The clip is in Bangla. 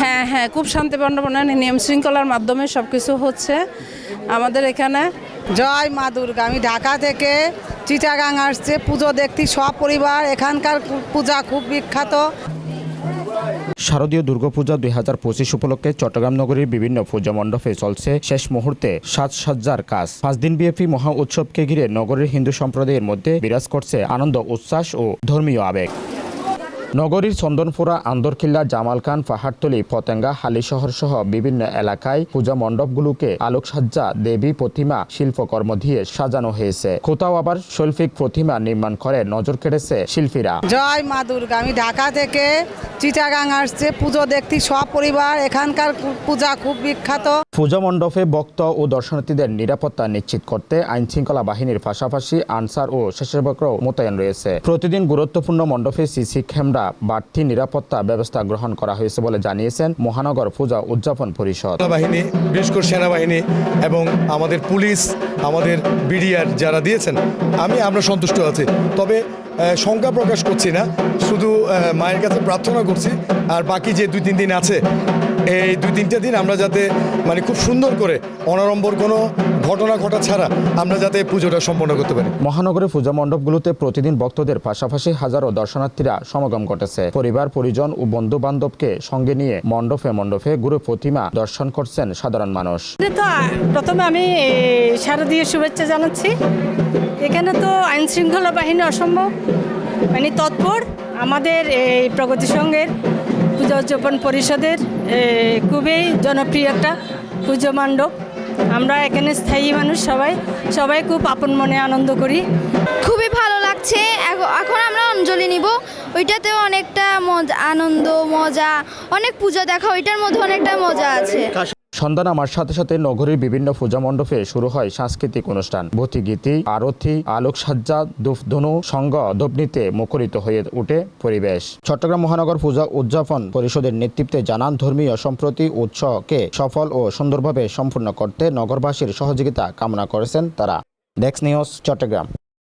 হ্যাঁ হ্যাঁ খুব শান্তিপূর্ণ নিয়ম শৃঙ্খলার মাধ্যমে সব কিছু হচ্ছে আমাদের এখানে। জয় মা দুর্গা। আমি ঢাকা থেকে চিটাগাং আসছে পুজো দেখতে সব পরিবার। এখানকার পূজা খুব বিখ্যাত। শারদীয় দুর্গাপূজা দুই হাজার পঁচিশ উপলক্ষে চট্টগ্রাম নগরীর বিভিন্ন পূজা মণ্ডপে চলছে শেষ মুহূর্তে সাজসজ্জার কাজ। পাঁচ দিন ব্যাপী মহা উৎসবকে ঘিরে নগরীর হিন্দু সম্প্রদায়ের মধ্যে বিরাজ করছে আনন্দ উচ্ছ্বাস ও ধর্মীয় আবেগ। নগরীর চন্দনপুরা, আন্দরকিল্লা, জামালখান পাহাড়তলি পতেঙ্গা হালিশহর সহ বিভিন্ন এলাকায় পূজা মণ্ডপগুলোকে আলোকসজ্জা, দেবী প্রতিমা, শিল্পকর্ম দিয়ে সাজানো হয়েছে। কোথাও আবার শৈল্পিক প্রতিমা নির্মাণ করে নজর কেড়েছে শিল্পীরা। জয় মা দুর্গা, আমি ঢাকা থেকে চিটাগাং আসছে। পুজো দেখতে সব পরিবার এখানকার পূজা খুব বিখ্যাত। পূজা মণ্ডপে ভক্ত ও দর্শনার্থীদের নিরাপত্তা নিশ্চিত করতে আইন শৃঙ্খলা বাহিনীর পাশাপাশি আনসার ও স্বেচ্ছাসেবকরাও মোতায়েন রয়েছে। প্রতিদিন গুরুত্বপূর্ণ মণ্ডপে সিসি ক্যামেরা, বাড়তি নিরাপত্তা ব্যবস্থা গ্রহণ করা হয়েছে বলে জানিয়েছেন মহানগর পূজা উদযাপন পরিষদ। বাহিনী বিশেষ করে সেনাবাহিনী এবং আমাদের পুলিশ, আমাদের বিডিআর যারা দিয়েছেন, আমি, আমরা সন্তুষ্ট আছি। তবে শঙ্কা প্রকাশ করছি না, শুধু মায়ের কাছে প্রার্থনা করছি, আর বাকি যে দুই, তিন দিন আছে এই দুই তিনটা দিন আমরা যাতে মানে খুব সুন্দর করে অনারম্বর কোনো ঘটনা ঘটা ছাড়া আমরা যাতে পুজোটা সম্পন্ন করতে পারি। মহানগরের পূজা মণ্ডপগুলোতে প্রতিদিন ভক্তদের পাশাপাশি হাজারো দর্শনার্থীরা সমাগম ঘটেছে। পরিবার পরিজন ও বন্ধু বান্ধবকে সঙ্গে নিয়ে মণ্ডপে মণ্ডপে গুরু প্রতিমা দর্শন করছেন সাধারণ মানুষ। তো প্রথমে আমি শারদীয় শুভেচ্ছা জানাচ্ছি। এখানে তো আইন শৃঙ্খলা বাহিনী অসম্ভব মানে তৎপর। আমাদের এই প্রগতি সংঘের পূজা উদযাপন পরিষদের খুবই জনপ্রিয় একটা পুজো মণ্ডপ। আমরা এখানে স্থায়ী মানুষ সবাই সবাই খুব আপন মনে আনন্দ করি। খুবই ভালো লাগছে। এখ- এখন আমরা অঞ্জলি নিব। ওইটাতেও অনেকটা মজা আনন্দ মজা অনেক পূজা দেখা ওইটার মধ্যে অনেকটা মজা আছে। সন্ধ্যা নামার সাথে সাথে নগরীর বিভিন্ন পূজা মণ্ডপে শুরু হয় সাংস্কৃতিক অনুষ্ঠান। ভূতিগীতি, আরতি, আলোকসজ্জা ধূপধনু সঙ্গ ধবনিতে মুখরিত হয়ে ওঠে পরিবেশ। চট্টগ্রাম মহানগর পূজা উদযাপন পরিষদের নেতৃত্বে জানান ধর্মীয় সম্প্রতি উৎসবকে সফল ও সুন্দরভাবে সম্পূর্ণ করতে নগরবাসীর সহযোগিতা কামনা করেছেন তারা। ডেক্স নিউজ, চট্টগ্রাম।